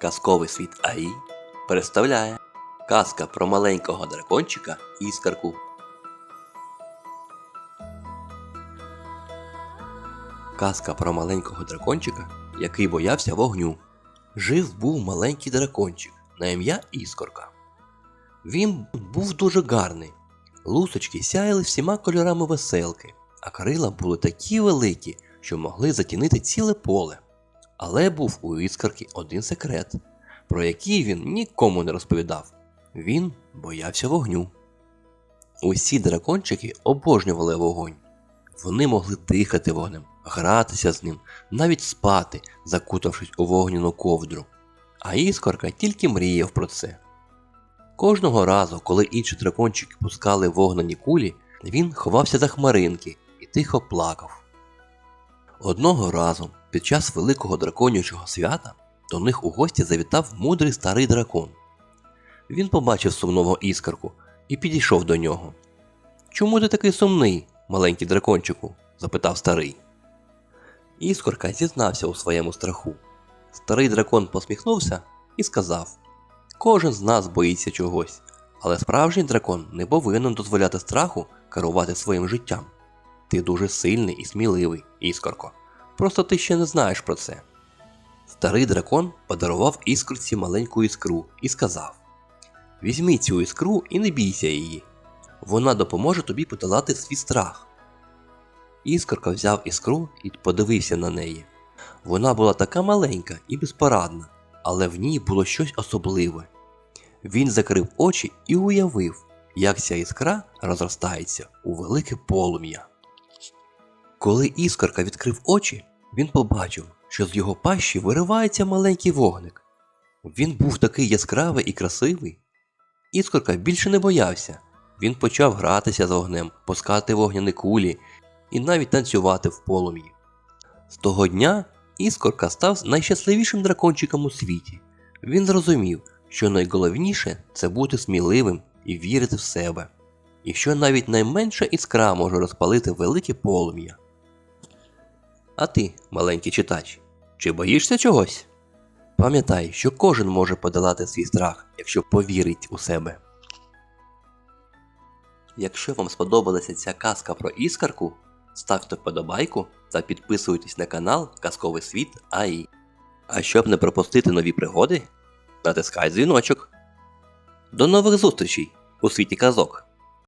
Казковий світ АІ представляє казка про маленького дракончика іскарку. Казка про маленького дракончика, який боявся вогню. Жив був маленький дракончик на ім'я Іскорка. Він був дуже гарний. Лусочки сяяли всіма кольорами веселки, а крила були такі великі, що могли затінити ціле поле. Але був у іскорки один секрет, про який він нікому не розповідав. Він боявся вогню. Усі дракончики обожнювали вогонь. Вони могли дихати вогнем, гратися з ним, навіть спати, закутавшись у вогняну ковдру. А іскорка тільки мріяв про це. Кожного разу, коли інші дракончики пускали вогнані кулі, він ховався за хмаринки і тихо плакав. Одного разу, під час великого драконячого свята, до них у гості завітав мудрий старий дракон. Він побачив сумного іскорку і підійшов до нього. Чому ти такий сумний, маленький дракончику? запитав старий. Іскорка зізнався у своєму страху. Старий дракон посміхнувся і сказав: Кожен з нас боїться чогось, але справжній дракон не повинен дозволяти страху керувати своїм життям. Ти дуже сильний і сміливий, іскорко. Просто ти ще не знаєш про це. Старий дракон подарував іскорці маленьку іскру і сказав: Візьми цю іскру і не бійся її. Вона допоможе тобі подолати свій страх. Іскорка взяв іскру і подивився на неї. Вона була така маленька і безпорадна, але в ній було щось особливе. Він закрив очі і уявив, як ця іскра розростається у велике полум'я. Коли іскорка відкрив очі, він побачив, що з його пащі виривається маленький вогник. Він був такий яскравий і красивий. Іскорка більше не боявся. Він почав гратися з вогнем, пускати вогняні кулі і навіть танцювати в полум'ї. З того дня іскорка став найщасливішим дракончиком у світі. Він зрозумів, що найголовніше це бути сміливим і вірити в себе, і що навіть найменша іскра може розпалити велике полум'я. А ти, маленький читач, чи боїшся чогось? Пам'ятай, що кожен може подолати свій страх, якщо повірить у себе. Якщо вам сподобалася ця казка про іскарку, ставте вподобайку та підписуйтесь на канал Казковий світ АІ. А щоб не пропустити нові пригоди, натискай дзвіночок. До нових зустрічей у світі казок!